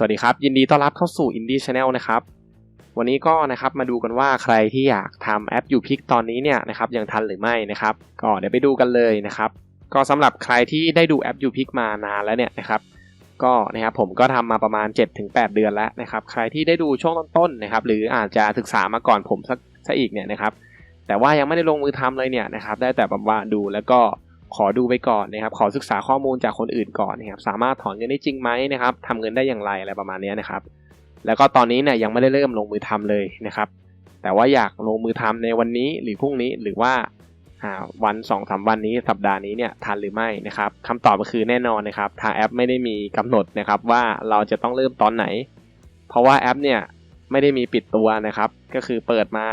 สวัสดีครับ ยินดีต้อนรับเข้าสู่ Indie Channel นะครับ วันนี้ก็นะครับมาดูกันว่าใครที่อยากทำแอปยูพิกตอนนี้เนี่ยนะครับยังทันหรือไม่นะครับ ก็เดี๋ยวไปดูกันเลยนะครับ ก็สำหรับใครที่ได้ดูแอปยูพิกมานานแล้วเนี่ยนะครับ ก็นะครับผมก็ทำมาประมาณ 7-8 เดือนแล้วนะครับ ใครที่ได้ดูช่วงต้นๆนะครับ หรืออาจจะศึกษามาก่อนผมสักซะอีกเนี่ยนะครับ แต่ว่ายังไม่ได้ลงมือทำเลยเนี่ยนะครับ ได้แต่แบบว่าดูแล้วก็ ขอดูไปก่อนนะครับ ขอศึกษาข้อมูลจากคนอื่นก่อนนะครับ สามารถถอนเงินได้จริงไหมนะครับทำเงินได้อย่างไรอะไรประมาณนี้นะครับ แล้วก็ตอนนี้เนี่ยยังไม่ได้เริ่มลงมือทำเลยนะครับ แต่ว่าอยากลงมือทำในวันนี้หรือพรุ่งนี้หรือว่าวัน2อสวันนี้สัปดาห์นี้เนี่ยทันหรือไม่นะครับคำตอบก็คือแน่นอนนะครับทางแอปไม่ได้มีกำหนดนะครับว่าเราจะต้องเริ่มตอนไหน เพราะว่าแอปเนี่ยไม่ได้มีปิดตัวนะครับ ก็คือเปิดมา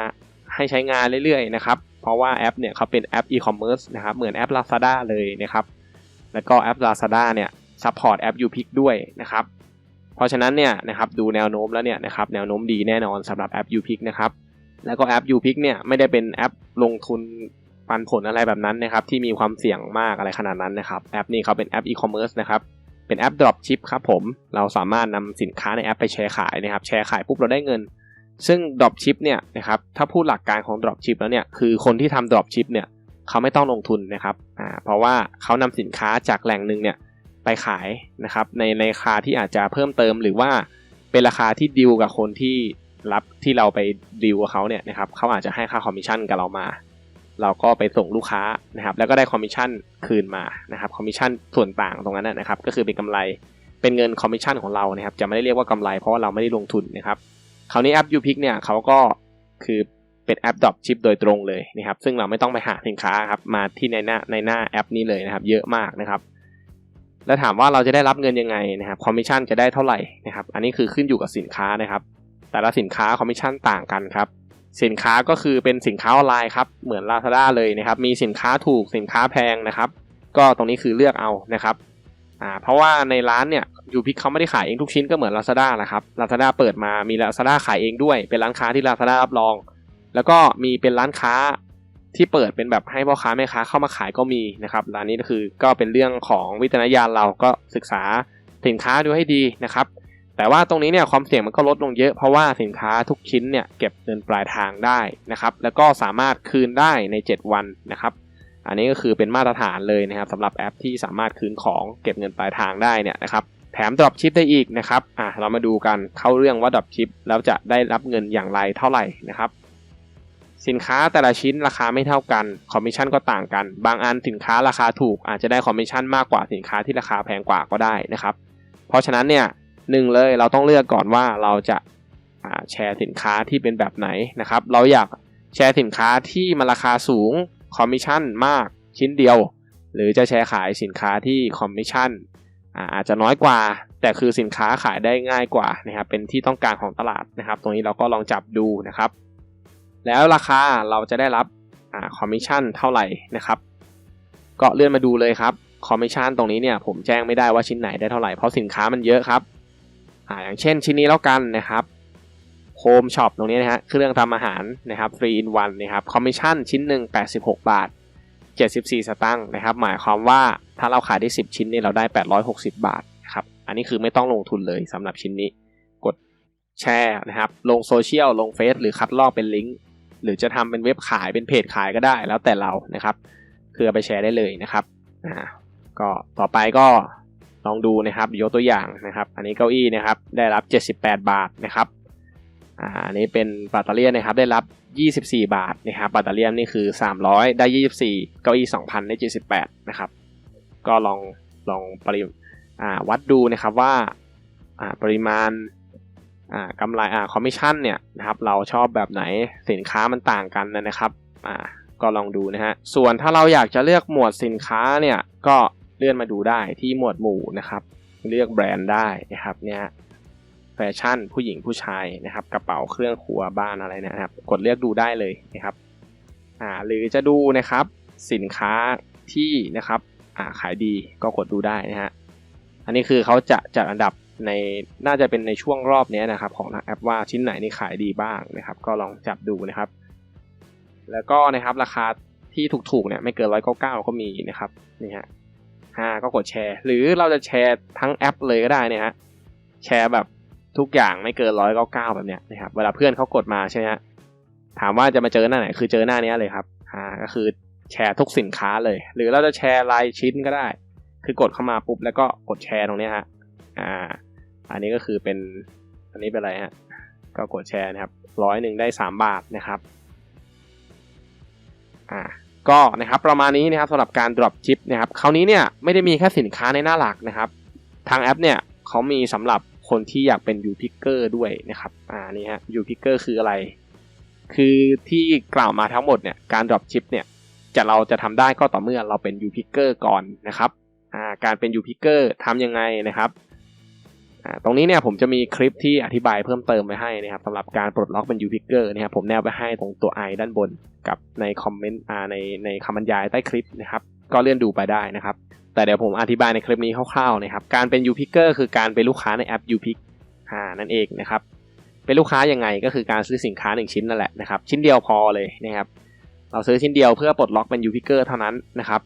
ให้ใช้งานเรื่อยๆนะครับ เพราะว่าแอปเนี่ยเขาเป็นแอปอีคอมเมิร์ซนะครับเหมือนแอป Lazada เลยนะครับแล้วก็แอป Lazada เนี่ยซัพพอร์ตแอป UPick ด้วยนะครับเพราะฉะนั้นเนี่ยนะครับดูแนวโน้มแล้วเนี่ยนะครับแนวโน้มดีแน่นอนสำหรับแอป UPick นะครับแล้วก็แอป UPick เนี่ยไม่ได้เป็นแอปลงทุนปันผลอะไรแบบนั้นนะครับที่มีความเสี่ยงมากอะไรขนาดนั้นนะครับแอปนี้เขาเป็นแอปอีคอมเมิร์ซนะครับเป็นแอป drop ship ครับผม เราสามารถนำสินค้าในแอปไปแชร์ขายนะครับ แชร์ขายปุ๊บเราได้เงิน ซึ่ง drop ship เนี่ยนะครับถ้าพูดหลักการของ drop ship แล้วเนี่ยคือคนที่ทำ drop ship เนี่ยเขาไม่ต้องลงทุนนะครับอ่าเพราะว่าเขานำสินค้าจากแหล่งหนึ่งเนี่ยไปขายนะครับในในราคาที่อาจจะเพิ่มเติมหรือว่าเป็นราคาที่ดิวกับคนที่รับที่เราไปดิวกับเขาเนี่ยนะครับเขาอาจจะให้ค่าคอมมิชชั่นกับเรามา เราก็ไปส่งลูกค้านะครับแล้วก็ได้คอมมิชชั่นคืนมานะครับคอมมิชชั่นส่วนต่างตรงนั้นนะครับก็คือเป็นกำไรเป็นเงินคอมมิชชั่นของเรานะครับจะไม่ได้เรียกว่ากำไรเพราะว่าเราไม่ได้ลงทุนนะครับ คราวนี้แอป u p i c เนี่ยเขาก็คือเป็นแอปดรอปชิปโดยตรงเลยนะครับ ซึ่งเราไม่ต้องไปหาสินค้าครับ มาที่ในหน้าในหน้าแอปนี้เลยนะครับ เยอะมากนะครับ แล้วถามว่าเราจะได้รับเงินยังไงนะครับ คอมมิชชั่นจะได้เท่าไหร่นะครับ อันนี้คือขึ้นอยู่กับสินค้านะครับ แต่ละสินค้าคอมมิชชั่นต่างกันครับ สินค้าก็คือเป็นสินค้าออนไลน์ครับ เหมือน Lazada เลยนะครับ มีสินค้าถูก สินค้าแพงนะครับ ก็ตรงนี้คือเลือกเอานะครับ อ่า เพราะว่าในร้านเนี่ย ยูพิกเขาไม่ได้ขายเองทุกชิ้นก็เหมือน Lazada แหละครับ Lazada เปิดมามี Lazada ขายเองด้วย เป็นร้านค้าที่ Lazada รับรอง แล้วก็มีเป็นร้านค้าที่เปิดเป็นแบบให้พ่อค้าแม่ค้าเข้ามาขายก็มีนะครับร้านนี้ก็คือก็เป็นเรื่องของวิจารณญาณเราก็ศึกษาสินค้าดูให้ดีนะครับแต่ว่าตรงนี้เนี่ยความเสี่ยงมันก็ลดลงเยอะเพราะว่าสินค้าทุกชิ้นเนี่ยเก็บเงินปลายทางได้นะครับแล้วก็สามารถคืนได้ใน 7 วันนะครับ อันนี้ก็คือเป็นมาตรฐานเลยนะครับสำหรับแอปที่สามารถคืนของเก็บเงินปลายทางได้เนี่ยนะครับ แถมดรอปชิปได้อีกนะครับอะเรามาดูกันเข้าเรื่องว่าดรอปชิปแล้วจะได้รับเงินอย่างไรเท่าไหร่นะครับ สินค้าแต่ละชิ้นราคาไม่เท่ากันคอมมิชชั่นก็ต่างกัน บางอันสินค้าราคาถูกอาจจะได้คอมมิชชั่นมากกว่าสินค้าที่ราคาแพงกว่าก็ได้นะครับ เพราะฉะนั้นเนี่ยหนึ่งเลยเราต้องเลือกก่อนว่าเราจะแชร์สินค้าที่เป็นแบบไหนนะครับ เราอยากแชร์สินค้าที่มันราคาสูงคอมมิชชั่นมากชิ้นเดียว หรือจะแชร์ขายสินค้าที่คอมมิชชั่น อาจจะน้อยกว่า แต่คือสินค้าขายได้ง่ายกว่านะครับเป็นที่ต้องการของตลาดนะครับ ตรงนี้เราก็ลองจับดูนะครับ แล้วราคาเราจะได้รับคอมมิชชั่นเท่าไหร่นะครับ ก็เลื่อนมาดูเลยครับคอมมิชชั่นตรงนี้เนี่ยผมแจ้งไม่ได้ว่าชิ้นไหนได้เท่าไหร่เพราะสินค้ามันเยอะครับอ่าอย่างเช่นชิ้นนี้แล้วกันนะครับโฮมช็อปตรงนี้นะฮะเครื่องทำอาหารนะครับฟรีอินวันนะครับคอมมิชชั่นชิ้นหนึ่ง86 บาท 74 สตางค์นะครับ หมายความว่า ถ้าเราขายได้ 10 ชิ้นนี่เราได้ 860 บาทครับอันนี้คือไม่ต้องลงทุนเลยสำหรับชิ้นนี้ กดแชร์นะครับ ลงโซเชียลลงเฟซหรือคัดลอกเป็นลิงก์หรือจะทำเป็นเว็บขายเป็นเพจขายก็ได้แล้วแต่เรานะครับคือไปแชร์ได้เลยนะครับอ่าก็ต่อไปก็ลองดูนะครับยกตัวอย่างนะครับ อันนี้เก้าอี้นะครับได้รับ 78 บาทนะครับอ่าอันนี้เป็นปัตเตอร์เลียนนะครับได้รับ 24 บาทนะครับปัตเตอร์เลียนนี่คือ 300 ได้ 24 เก้าอี้ 2,000 ได้ 78 นะครับ ก็ลองลองปริวัดดูนะครับว่าปริมาณกำไรคอมมิชชั่นเนี่ยนะครับเราชอบแบบไหนสินค้ามันต่างกันนะครับก็ลองดูนะฮะส่วนถ้าเราอยากจะเลือกหมวดสินค้าเนี่ยก็เลื่อนมาดูได้ที่หมวดหมู่นะครับ เลือกแบรนด์ได้นะครับเนี่ยแฟชั่นผู้หญิงผู้ชายนะครับ กระเป๋าเครื่องครัวบ้านอะไรนะครับ กดเลือกดูได้เลยนะครับอ่าหรือจะดูนะครับสินค้าที่นะครับ อ่าขายดีก็กดดูได้นะฮะอันนี้คือเขาจะจัดอันดับในน่าจะเป็นในช่วงรอบนี้นะครับของทางแอปว่าชิ้นไหนนี่ขายดีบ้างนะครับก็ลองจับดูนะครับ แล้วก็นะครับราคาที่ถูกๆเนี่ยไม่เกินร้อยเก้าเก้าก็มีนะครับนี่ฮะห้าก็กดแชร์ หรือเราจะแชร์ทั้งแอปเลยก็ได้นี่ฮะแชร์แบบทุกอย่างไม่เกินร้อยเก้าเก้าแบบเนี้ยนะครับเวลาเพื่อนเขากดมาใช่ไหมฮะถามว่าจะมาเจอหน้าไหนคือเจอหน้านี้เลยครับอ่าก็คือ แชร์ทุกสินค้าเลย หรือเราจะแชร์รายชิ้นก็ได้ คือกดเข้ามาปุ๊บแล้วก็กดแชร์ตรงนี้ฮะอ่าอันนี้ก็คือเป็นอันนี้เป็นอะไรฮะก็กดแชร์นะครับร้อยหนึ่งได้สามบาทนะครับอ่าก็นะครับประมาณนี้นะครับสำหรับการ drop chip นะครับคราวนี้เนี่ยไม่ได้มีแค่สินค้าในหน้าหลักนะครับ ทางแอปเนี่ยเขามีสำหรับคนที่อยากเป็น U Picker ด้วยนะครับอ่านี่ฮะ U Picker คืออะไร คือที่กล่าวมาทั้งหมดเนี่ยการ drop chip เนี่ย จะเราจะทำได้ก็ต่อเมื่อเราเป็น U Picker ก่อนนะครับาการเป็น U Picker ทำยังไงนะครับตรงนี้เนี่ยผมจะมีคลิปที่อธิบายเพิ่มเติมไว้ให้นะครับสำหรับการปลดล็อกเป็น U Picker นะครับผมแนบไว้ให้ตรงตัว i ด้านบนกับในคอมเมนต์ในในคำบรรยายใต้คลิปนะครับก็เลื่อนดูไปได้นะครับ แต่เดี๋ยวผมอธิบายในคลิปนี้คร่าวๆนะครับการเป็น U Picker คือการเป็นลูกค้าในแอป U Pick อ่านั่นเองนะครับเป็นลูกค้ายังไงก็คือการซื้อสินค้า 1 ชิ้นนั่นแหละนะครับชิ้นเดียวพอเลยนะครับ เราซื้อชิ้นเดียวเพื่อปลดล็อกเป็น U Picker เท่านั้นนะครับ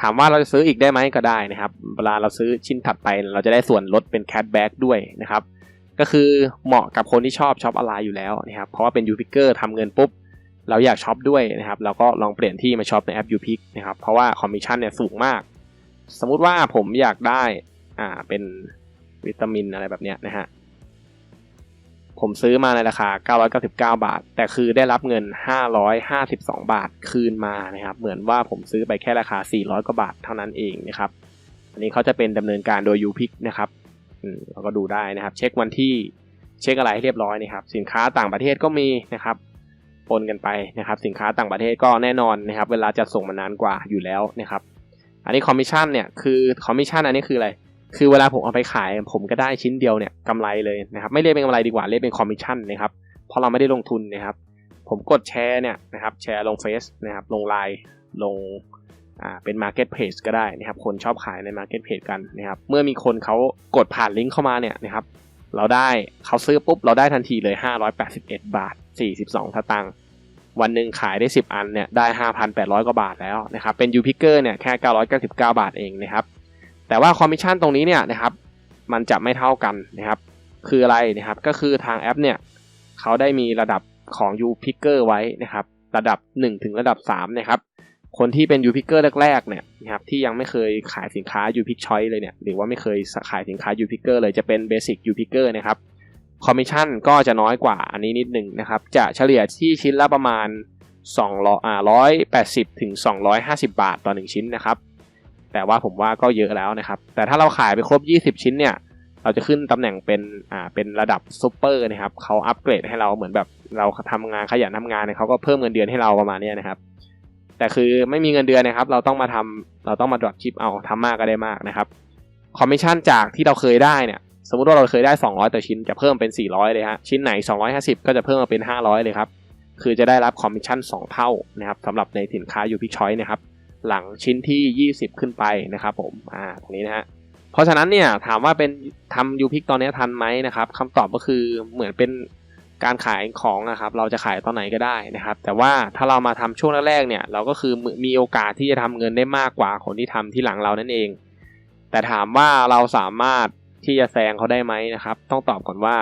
ถามว่าเราจะซื้ออีกได้ไหมก็ได้นะครับ เวลาเราซื้อชิ้นถัดไปเราจะได้ส่วนลดเป็นแค t แบ็กด้วยนะครับ ก็คือเหมาะกับคนที่ชอบช็อปออนไลน์อยู่แล้วนะครับ เพราะว่าเป็น U Picker ทำเงินปุ๊บ เราอยากช็อปด้วยนะครับ เราก็ลองเปลี่ยนที่มาช็อปในแอป U Pick นะครับ เพราะว่าคอมมิชชั่นเนี่ยสูงมาก สมมุติว่าผมอยากได้ อ่า เป็นวิตามินอะไรแบบเนี้ยนะฮะ ผมซื้อมาในราคา 999 บาท แต่คือได้รับเงิน 552 บาทคืนมานะครับ เหมือนว่าผมซื้อไปแค่ราคา 400 กว่าบาทเท่านั้นเองนะครับ อันนี้เขาจะเป็นดำเนินการโดย UPick นะครับอืมเราก็ดูได้นะครับ เช็ควันที่เช็คอะไรให้เรียบร้อยนะครับ สินค้าต่างประเทศก็มีนะครับปนกันไปนะครับ สินค้าต่างประเทศก็แน่นอนนะครับ เวลาจะส่งมานานกว่าอยู่แล้วนะครับ อันนี้คอมมิชชั่นเนี่ยคือคอมมิชชั่นอันนี้คืออะไร คือเวลาผมเอาไปขายผมก็ได้ชิ้นเดียวเนี่ยกำไรเลยนะครับไม่เรียกเป็นกำไรดีกว่าเรียกเป็นคอมมิชชั่นนะครับเพราะเราไม่ได้ลงทุนนะครับ ผมกดแชร์เนี่ยนะครับแชร์ลงเฟซนะครับลงไลน์ลงอ่าเป็น Market Page ก็ได้นะครับ คนชอบขายใน Market Page กันนะครับ เมื่อมีคนเขากดผ่านลิงก์เข้ามาเนี่ยนะครับ เราได้เขาซื้อปุ๊บ เราได้ทันทีเลย 581 บาท 42สตางค์วันหนึ่งขายได้ 10 อันเนี่ยได้ 5,800 กว่าบาทแล้วนะครับ เป็น U Picker เนี่ยแค่ 999 บาทเองนะครับ แต่ว่าคอมมิชชั่นตรงนี้เนี่ยนะครับมันจะไม่เท่ากันนะครับ คืออะไรนะครับก็คือทางแอปเนี่ยเขาได้มีระดับของ U Picker ไว้นะครับ ระดับ 1 ถึงระดับ3นะครับคนที่เป็น U Picker แรกๆเนี่ยนะครับที่ยังไม่เคยขายสินค้า U Pick Choice เลยเนี่ยหรือว่าไม่เคยขายสินค้า U Picker เลยจะเป็น Basic U Picker นะครับคอมมิชชั่นก็จะน้อยกว่าอันนี้นิดหนึ่งนะครับ จะเฉลี่ยที่ชิ้นละประมาณ200อ่า180ถึง250 บาทต่อ 1 ชิ้นนะครับ แต่ว่าผมว่าก็เยอะแล้วนะครับ แต่ถ้าเราขายไปครบ 20 ชิ้นเนี่ย เราจะขึ้นตำแหน่งเป็นอ่าเป็นระดับซูเปอร์นะครับเขาอัปเกรดให้เราเหมือนแบบเราทำงานขยันทำงานเนี่ยเขาก็เพิ่มเงินเดือนให้เราประมาณนี้นะครับ แต่คือไม่มีเงินเดือนนะครับ เราต้องมาทำเราต้องมาดรอปชิปเอาทำมากก็ได้มากนะครับคอมมิชชั่นจากที่เราเคยได้เนี่ยสมมติว่าเราเคยได้ 200ต่อชิ้นจะเพิ่มเป็น 400 เลยฮะชิ้นไหน 250 ก็จะเพิ่มมาเป็น 500 เลยครับคือจะได้รับคอมมิชชั่น2 เท่านะครับสำหรับในสินค้ายูพิชอยนะครับ หลังชิ้นที่ 20 ขึ้นไปนะครับผมอ่าตรงนี้นะฮะเพราะฉะนั้นเนี่ยถามว่าเป็นทำยูพิกตอนนี้ทันไหมนะครับคำตอบก็คือเหมือนเป็นการขายของนะครับเราจะขายตอนไหนก็ได้นะครับ แต่ว่าถ้าเรามาทำช่วงแรกๆเนี่ยเราก็คือมีโอกาสที่จะทำเงินได้มากกว่าคนที่ทำที่หลังเรานั่นเอง แต่ถามว่าเราสามารถที่จะแซงเขาได้ไหมนะครับ ต้องตอบก่อนว่า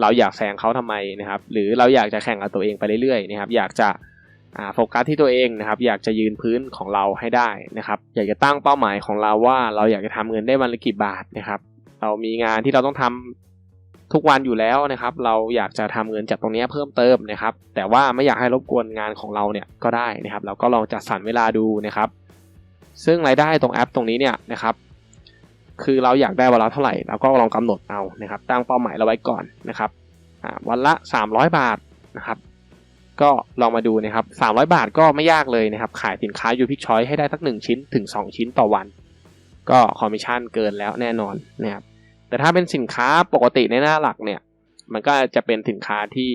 เราอยากแซงเขาทำไมนะครับ หรือเราอยากจะแข่งกับตัวเองไปเรื่อยๆนะครับ อยากจะ โฟกัสที่ตัวเองนะครับ อยากจะยืนพื้นของเราให้ได้นะครับ อยากจะตั้งเป้าหมายของเราว่า เราอยากจะทำเงินได้วันละกี่บาทนะครับ เรามีงานที่เราต้องทำทุกวันอยู่แล้วนะครับ เราอยากจะทำเงินจากตรงนี้เพิ่มเติมนะครับ แต่ว่าไม่อยากให้รบกวนงานของเราเนี่ยก็ได้นะครับ เราก็ลองจัดสรรเวลาดูนะครับ ซึ่งรายได้ตรงแอปตรงนี้เนี่ยนะครับ คือเราอยากได้วันละเท่าไหร่เราก็ลองกำหนดเอานะครับ ตั้งเป้าหมายเราไว้ก่อนนะครับวันละ 300 บาทนะครับ ก็ลองมาดูนะครับ 300 บาทก็ไม่ยากเลยนะครับ ขายสินค้ายูพิกชอยให้ได้สัก 1 ชิ้นถึง 2 ชิ้นต่อวัน ก็คอมมิชชั่นเกินแล้วแน่นอนนะครับ แต่ถ้าเป็นสินค้าปกติในหน้าหลักเนี่ย มันก็จะเป็นสินค้าที่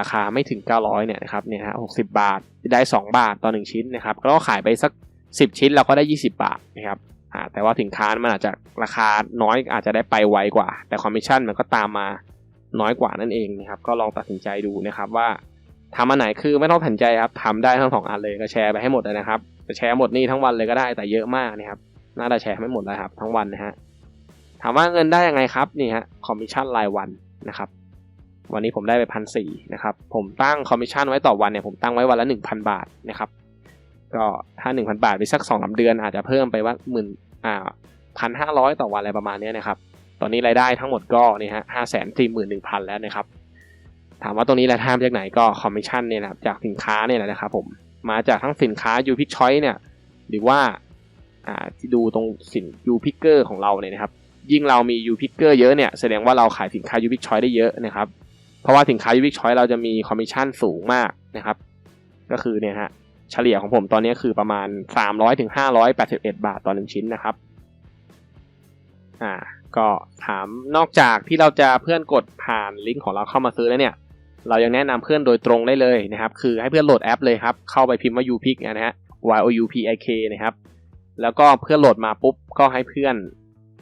ราคาไม่ถึง 900 เนี่ยนะครับ เนี่ยฮะ60 บาท ได้ 2 บาทต่อ 1 ชิ้นนะครับ ก็ขายไปสัก 10 ชิ้นเราก็ได้ 20 บาทนะครับแต่ว่าสินค้ามันอาจจะราคาน้อยอาจจะได้ไปไวกว่า แต่คอมมิชชั่นมันก็ตามมาน้อยกว่านั่นเองนะครับ ก็ลองตัดสินใจดูนะครับว่า ทำอันไหนคือไม่ต้องตัดสินใจครับทำได้ทั้งสองอันเลยก็แชร์ไปให้หมดเลยนะครับจะแชร์หมดนี่ทั้งวันเลยก็ได้แต่เยอะมากนะครับน่าจะแชร์ไม่หมดแล้วครับ ทั้งวันนะฮะถามว่าเงินได้ยังไงครับนี่ฮะคอมมิชชั่นรายวันนะครับ วันนี้ผมได้ไปพันสี่นะครับผมตั้งคอมมิชชั่นไว้ต่อวันเนี่ยผมตั้งไว้วันละ 1,000 บาทนะครับก็ถ้า 1,000 บาทไปสัก2อสเดือนอาจจะเพิ่มไปว่าหมื่นอ่าพันห้าร้อยต่อวันอะไรประมาณนี้นะครับ ตอนนี้รายได้ทั้งหมดก็นี่ฮะห้าแสนสี่หมื่นหนึ่งพันแล้วนะครับ ถามว่าตรงนี้รายได้มาจากไหนก็คอมมิชชั่นเนี่ยนะครับจากสินค้าเนี่ยนะครับผมมาจากทั้งสินค้ายูพิกชอยเนี่ยหรือว่าอ่าที่ดูตรงสินยูพิกเกอร์ของเราเนี่ยนะครับยิ่งเรามียูพิกเกอร์เยอะเนี่ยแสดงว่าเราขายสินค้ายูพิกชอยได้เยอะนะครับเพราะว่าสินค้ายูพิกชอยเราจะมีคอมมิชชั่นสูงมากนะครับก็คือเนี่ยฮะเฉลี่ยของผมตอนนี้คือประมาณ 300ถึง581 บาทต่อหนึ่งชิ้นนะครับอ่าก็ถามนอกจากที่เราจะเพื่อนกดผ่านลิงก์ของเราเข้ามาซื้อแล้วเนี่ย เรายังแนะนำเพื่อนโดยตรงได้เลยนะครับ คือให้เพื่อนโหลดแอปเลยครับ เข้าไปพิมพ์ว่า UPIK นะฮะ Y O U P I K นะครับ แล้วก็เพื่อนโหลดมาปุ๊บก็ให้เพื่อน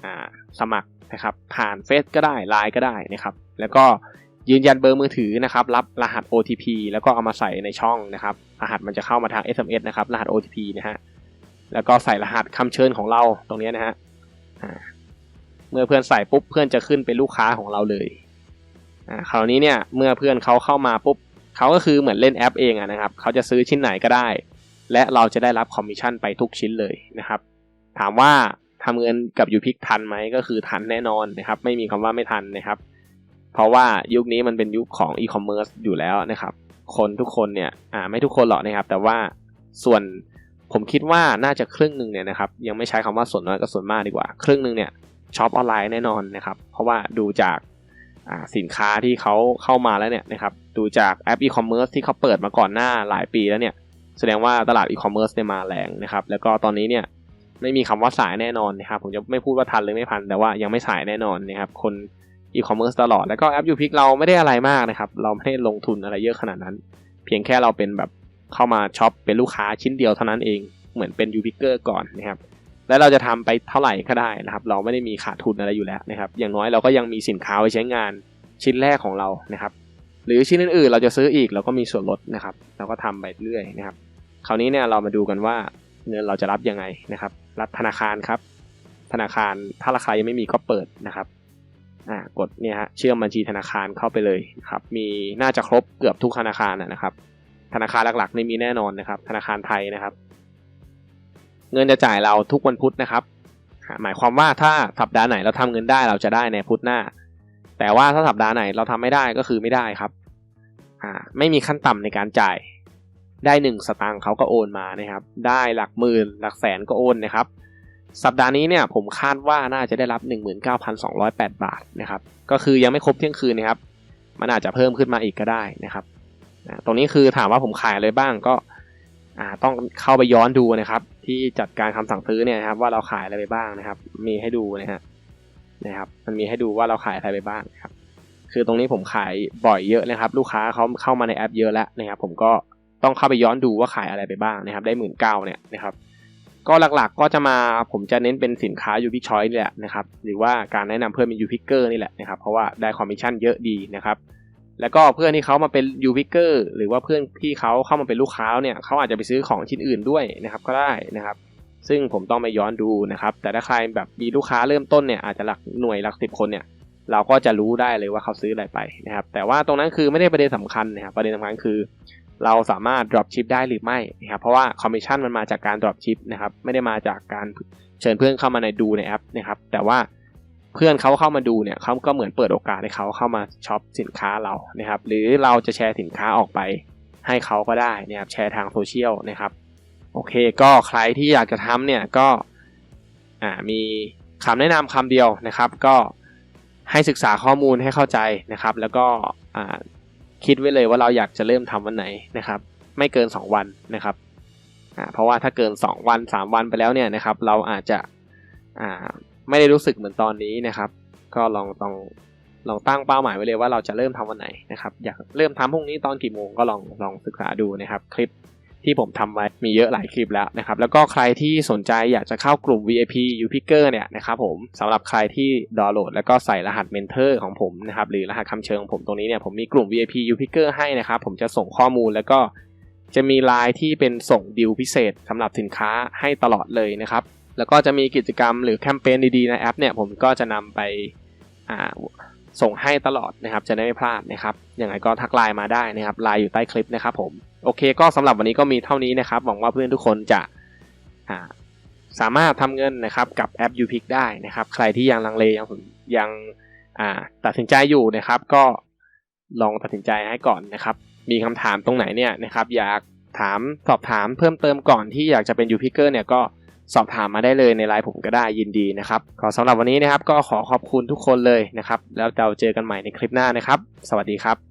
อ่าสมัครนะครับ ผ่านเฟซก็ได้ไลน์ก็ได้นะครับ แล้วก็ยืนยันเบอร์มือถือนะครับ รับรหัส OTP แล้วก็เอามาใส่ในช่องนะครับ รหัสมันจะเข้ามาทาง SMS นะครับ รหัส OTP นะฮะ แล้วก็ใส่รหัสคำเชิญของเราตรงนี้นะฮะเมื่อเพื่อนใส่ปุ๊บเพื่อนจะขึ้นเป็นลูกค้าของเราเลย คราวนี้เนี่ยเมื่อเพื่อนเขาเข้ามาปุ๊บเขาก็คือเหมือนเล่นแอปเองอะนะครับเขาจะซื้อชิ้นไหนก็ได้ และเราจะได้รับคอมมิชชั่นไปทุกชิ้นเลยนะครับถามว่าทำเงินกับยูพิกทันไหมก็คือทันแน่นอนนะครับไม่มีคำว่าไม่ทันนะครับ เพราะว่ายุคนี้มันเป็นยุคของอีคอมเมิร์ซอยู่แล้วนะครับคนทุกคนเนี่ยอ่าไม่ทุกคนหรอกนะครับ แต่ว่าส่วนผมคิดว่าน่าจะครึ่งหนึ่งเนี่ยนะครับยังไม่ใช้คำว่าส่วนน้อยก็ส่วนมากดีกว่า ครึ่งหนึ่งเนี่ยช็อปออนไลน์แน่นอนนะครับ เพราะว่าดูจาก สินค้าที่เขาเข้ามาแล้วเนี่ยนะครับดูจากแอปอีคอมเมิร์ซที่เขาเปิดมาก่อนหน้าหลายปีแล้วเนี่ยแสดงว่าตลาดอีคอมเมิร์ซเนี่ยมาแรงนะครับแล้วก็ตอนนี้เนี่ยไม่มีคำว่าสายแน่นอนนะครับผมจะไม่พูดว่าทันหรือไม่ทันแต่ว่ายังไม่สายแน่นอนนะครับคนอีคอมเมิร์ซตลอดแล้วก็แอปยูพิกเราไม่ได้อะไรมากนะครับเราไม่ได้ลงทุนอะไรเยอะขนาดนั้น เพียงแค่เราเป็นแบบเข้ามาช็อปเป็นลูกค้าชิ้นเดียวเท่านั้นเองเหมือนเป็นยูพิกเกอร์ก่อนนะครับ แล้วเราจะทำไปเท่าไหร่ก็ได้นะครับ เราไม่ได้มีขาดทุนอะไรอยู่แล้วนะครับ อย่างน้อยเราก็ยังมีสินค้าไว้ใช้งานชิ้นแรกของเรานะครับ หรือชิ้นอื่นๆ เราจะซื้ออีกเราก็มีส่วนลดนะครับ เราก็ทำไปเรื่อยนะครับ คราวนี้เนี่ยเรามาดูกันว่าเงินเราจะรับยังไงนะครับ รับธนาคารครับ ธนาคารถ้าราคายังไม่มีก็เปิดนะครับอ่ากดเนี่ยฮะเชื่อมบัญชีธนาคารเข้าไปเลยครับมีน่าจะครบเกือบทุกธนาคารนะครับ ธนาคารหลักๆนี่มีแน่นอนนะครับ ธนาคารไทยนะครับ เงินจะจ่ายเราทุกวันพุธนะครับ หมายความว่าถ้าสัปดาห์ไหนเราทำเงินได้เราจะได้ในพุธหน้า แต่ว่าถ้าสัปดาห์ไหนเราทำไม่ได้ก็คือไม่ได้ครับอ่าไม่มีขั้นต่ำในการจ่าย ได้หนึ่งสตางค์เขาก็โอนมานะครับ ได้หลักหมื่นหลักแสนก็โอนนะครับ สัปดาห์นี้เนี่ยผมคาดว่าน่าจะได้รับ 19,208 บาทนะครับ ก็คือยังไม่ครบเที่ยงคืนนะครับ มันอาจจะเพิ่มขึ้นมาอีกก็ได้นะครับตรงนี้คือถามว่าผมขายอะไรบ้างก็ต้องเข้าไปย้อนดูนะครับ ที่จัดการคำสั่งซื้อเนี่ยครับว่าเราขายอะไรไปบ้างนะครับ มีให้ดูนะฮะนะครับ มันมีให้ดูว่าเราขายอะไรไปบ้างครับ คือตรงนี้ผมขายบ่อยเยอะนะครับ ลูกค้าเขาเข้ามาในแอปเยอะแล้วนะครับ ผมก็ต้องเข้าไปย้อนดูว่าขายอะไรไปบ้างนะครับ ได้หมื่นเก้าเนี่ยนะครับ ก็หลักๆก็จะมาผมจะเน้นเป็นสินค้ายูพิชอยนี่แหละนะครับ หรือว่าการแนะนำเพื่อนเป็นยูพิเกอร์นี่แหละนะครับ เพราะว่าได้คอมมิชชั่นเยอะดีนะครับ แล้วก็เพื่อนที่เขามาเป็นยูพิกเกอร์หรือว่าเพื่อนที่เขาเข้ามาเป็นลูกค้าเนี่ยเขาอาจจะไปซื้อของชิ้นอื่นด้วยนะครับก็ได้นะครับ ซึ่งผมต้องไปย้อนดูนะครับ แต่ถ้าใครแบบมีลูกค้าเริ่มต้นเนี่ยอาจจะหลักหน่วยหลักสิบคนเนี่ยเราก็จะรู้ได้เลยว่าเขาซื้ออะไรไปนะครับ แต่ว่าตรงนั้นคือไม่ได้ประเด็นสำคัญนะครับประเด็นสำคัญคือ เราสามารถ drop ship ได้หรือไม่นะครับเพราะว่าคอมมิชชั่นมันมาจากการ drop ship นะครับไม่ได้มาจากการเชิญเพื่อนเข้ามาในดูในแอปนะครับแต่ว่า เพื่อนเขาเข้ามาดูเนี่ยเขาก็เหมือนเปิดโอกาสให้เขาเข้ามาช็อปสินค้าเรานะครับ หรือเราจะแชร์สินค้าออกไปให้เขาก็ได้นะครับแชร์ทางโซเชียลนะครับโอเคก็ใครที่อยากจะทำเนี่ยก็อ่ามีคำแนะนำคำเดียวนะครับ ก็ให้ศึกษาข้อมูลให้เข้าใจนะครับ แล้วก็อ่าคิดไว้เลยว่าเราอยากจะเริ่มทำวันไหนนะครับ ไม่เกิน 2 วันนะครับอ่าเพราะว่าถ้าเกิน 2 วัน 3 วันไปแล้วเนี่ยนะครับ เราอาจจะอ่า ไม่ได้รู้สึกเหมือนตอนนี้นะครับ ก็ลองต้องลองตั้งเป้าหมายไว้เลยว่าเราจะเริ่มทำวันไหนนะครับอยากเริ่มทำพรุ่งนี้ตอนกี่โมงก็ลองลองศึกษาดูนะครับคลิปที่ผมทำไว้มีเยอะหลายคลิปแล้วนะครับ แล้วก็ใครที่สนใจอยากจะเข้ากลุ่ม VIP u p i c k e r เนี่ยนะครับผมสำหรับใครที่ดาวน์โหลด แล้วก็ใส่รหัสเมนเทอร์ของผมนะครับหรือรหัสคำเชิญของผมตรงนี้เนี่ยผมมีกลุ่ม VIP u p i c k e r ให้นะครับ ผมจะส่งข้อมูลแล้วก็จะมีไลน์ที่เป็นส่งดิวพิเศษสำหรับสินค้าให้ตลอดเลยนะครับ แล้วก็จะมีกิจกรรมหรือแคมเปญดีๆในแอปเนี่ยผมก็จะนำไปส่งให้ตลอดนะครับ จะได้ไม่พลาดนะครับยังไงก็ทักไลน์มาได้นะครับไลน์อยู่ใต้คลิปนะครับผมโอเคก็สำหรับวันนี้ก็มีเท่านี้นะครับ หวังว่าเพื่อนทุกคนจะสามารถทำเงินนะครับกับแอป u p i c ได้นะครับ ใครที่ยังลังเลยังยังตัดสินใจอยู่นะครับ ก็ลองตัดสินใจให้ก่อนนะครับ มีคำถามตรงไหนเนี่ยนะครับ อยากถามสอบถามเพิ่มเติมก่อนที่อยากจะเป็น UPicker เนี่ยก็ สอบถามมาได้เลยในไลน์ผมก็ได้ยินดีนะครับขอสำหรับวันนี้นะครับก็ขอขอบคุณทุกคนเลยนะครับ แล้วเราเจอกันใหม่ในคลิปหน้านะครับ สวัสดีครับ